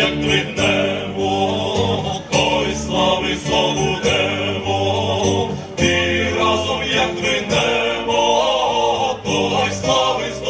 як дригнемо, той слави здобудемо, і разом, як дригнемо, той слави здобудемо.